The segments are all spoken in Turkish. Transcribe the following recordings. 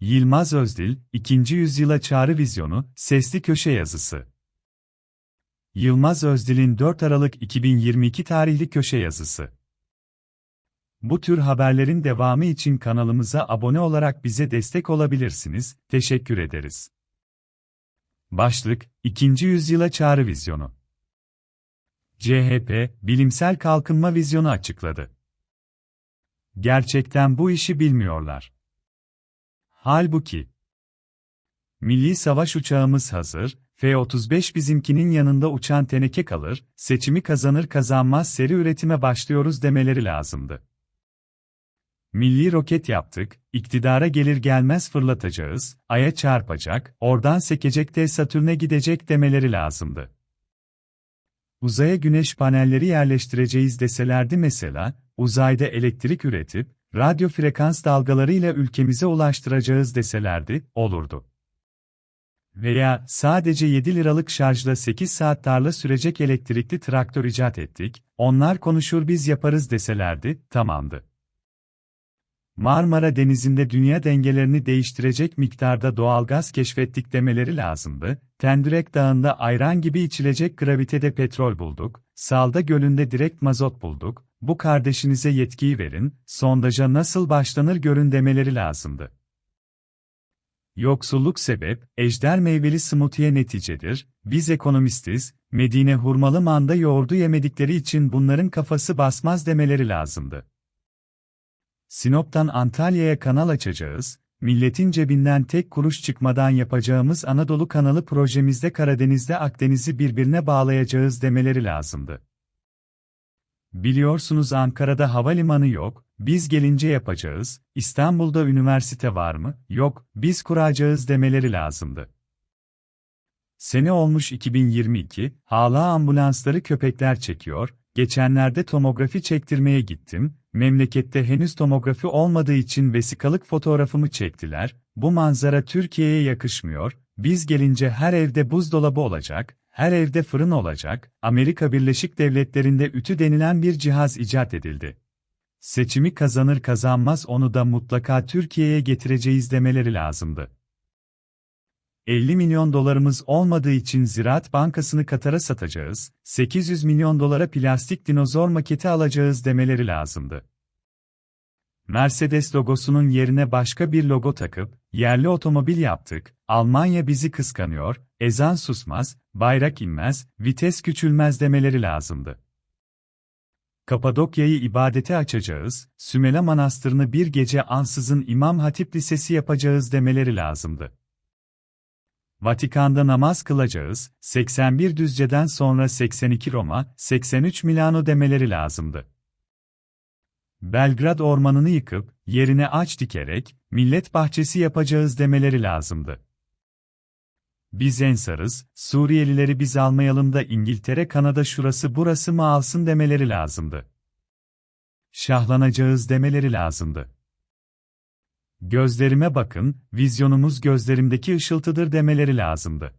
Yılmaz Özdil, 2. Yüzyıla Çağrı Vizyonu, Sesli Köşe Yazısı. Yılmaz Özdil'in 4 Aralık 2022 tarihli köşe yazısı. Bu tür haberlerin devamı için kanalımıza abone olarak bize destek olabilirsiniz, teşekkür ederiz. Başlık, 2. Yüzyıla Çağrı Vizyonu. CHP, bilimsel kalkınma vizyonu açıkladı. Gerçekten bu işi bilmiyorlar. Halbuki, Milli savaş uçağımız hazır, F-35 bizimkinin yanında uçan teneke kalır, seçimi kazanır kazanmaz seri üretime başlıyoruz demeleri lazımdı. Milli roket yaptık, iktidara gelir gelmez fırlatacağız, aya çarpacak, oradan sekecek de Satürn'e gidecek demeleri lazımdı. Uzaya güneş panelleri yerleştireceğiz deselerdi mesela, uzayda elektrik üretip, radyo frekans dalgalarıyla ülkemize ulaştıracağız deselerdi, olurdu. Veya sadece 7 liralık şarjla 8 saat tarla sürecek elektrikli traktör icat ettik, onlar konuşur biz yaparız deselerdi, tamamdı. Marmara Denizi'nde dünya dengelerini değiştirecek miktarda doğalgaz keşfettik demeleri lazımdı, Tendürek Dağı'nda ayran gibi içilecek gravitede petrol bulduk, Salda Gölü'nde direkt mazot bulduk, bu kardeşinize yetkiyi verin, sondaja nasıl başlanır görün demeleri lazımdı. Yoksulluk sebep, ejder meyveli smoothie'ye neticedir, biz ekonomistiz, Medine hurmalı manda yoğurdu yemedikleri için bunların kafası basmaz demeleri lazımdı. Sinop'tan Antalya'ya kanal açacağız, milletin cebinden tek kuruş çıkmadan yapacağımız Anadolu kanalı projemizde Karadeniz'de Akdeniz'i birbirine bağlayacağız demeleri lazımdı. Biliyorsunuz Ankara'da havalimanı yok, biz gelince yapacağız, İstanbul'da üniversite var mı? Yok, biz kuracağız demeleri lazımdı. Sene olmuş 2022, hala ambulansları köpekler çekiyor, geçenlerde tomografi çektirmeye gittim, memlekette henüz tomografi olmadığı için vesikalık fotoğrafımı çektiler, bu manzara Türkiye'ye yakışmıyor, biz gelince her evde buzdolabı olacak, her evde fırın olacak, Amerika Birleşik Devletleri'nde ütü denilen bir cihaz icat edildi. Seçimi kazanır kazanmaz onu da mutlaka Türkiye'ye getireceğiz demeleri lazımdı. 50 milyon dolarımız olmadığı için Ziraat Bankası'nı Katar'a satacağız, 800 milyon dolara plastik dinozor maketi alacağız demeleri lazımdı. Mercedes logosunun yerine başka bir logo takıp, yerli otomobil yaptık, Almanya bizi kıskanıyor, ezan susmaz, bayrak inmez, vites küçülmez demeleri lazımdı. Kapadokya'yı ibadete açacağız, Sümela Manastırı'nı bir gece ansızın İmam Hatip Lisesi yapacağız demeleri lazımdı. Vatikan'da namaz kılacağız, 81 Düzce'den sonra 82 Roma, 83 Milano demeleri lazımdı. Belgrad ormanını yıkıp, yerine ağaç dikerek, millet bahçesi yapacağız demeleri lazımdı. Biz ensarız, Suriyelileri biz almayalım da İngiltere Kanada şurası burası mı alsın demeleri lazımdı. Şahlanacağız demeleri lazımdı. Gözlerime bakın, vizyonumuz gözlerimdeki ışıltıdır demeleri lazımdı.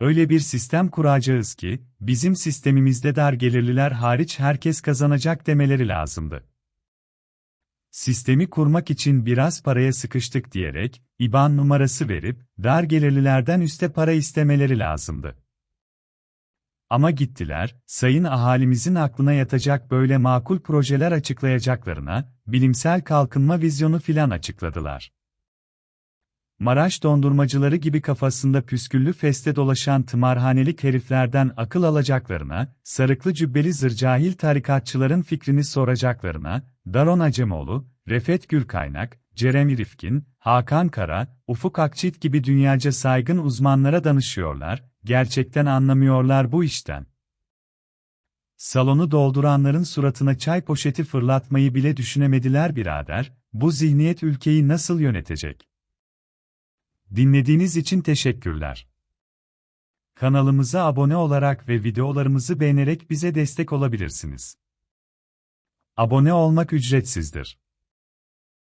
Öyle bir sistem kuracağız ki, bizim sistemimizde dar gelirliler hariç herkes kazanacak demeleri lazımdı. Sistemi kurmak için biraz paraya sıkıştık diyerek, IBAN numarası verip, dar gelirlilerden üste para istemeleri lazımdı. Ama gittiler, sayın ahalimizin aklına yatacak böyle makul projeler açıklayacaklarına, bilimsel kalkınma vizyonu filan açıkladılar. Maraş dondurmacıları gibi kafasında püsküllü feste dolaşan tımarhanelik heriflerden akıl alacaklarına, sarıklı cübbeli zırcahil tarikatçıların fikrini soracaklarına, Daron Acemoğlu, Refet Gürkaynak, Jeremy Rifkin, Hakan Kara, Ufuk Akçit gibi dünyaca saygın uzmanlara danışıyorlar, gerçekten anlamıyorlar bu işten. Salonu dolduranların suratına çay poşeti fırlatmayı bile düşünemediler birader, bu zihniyet ülkeyi nasıl yönetecek? Dinlediğiniz için teşekkürler. Kanalımıza abone olarak ve videolarımızı beğenerek bize destek olabilirsiniz. Abone olmak ücretsizdir.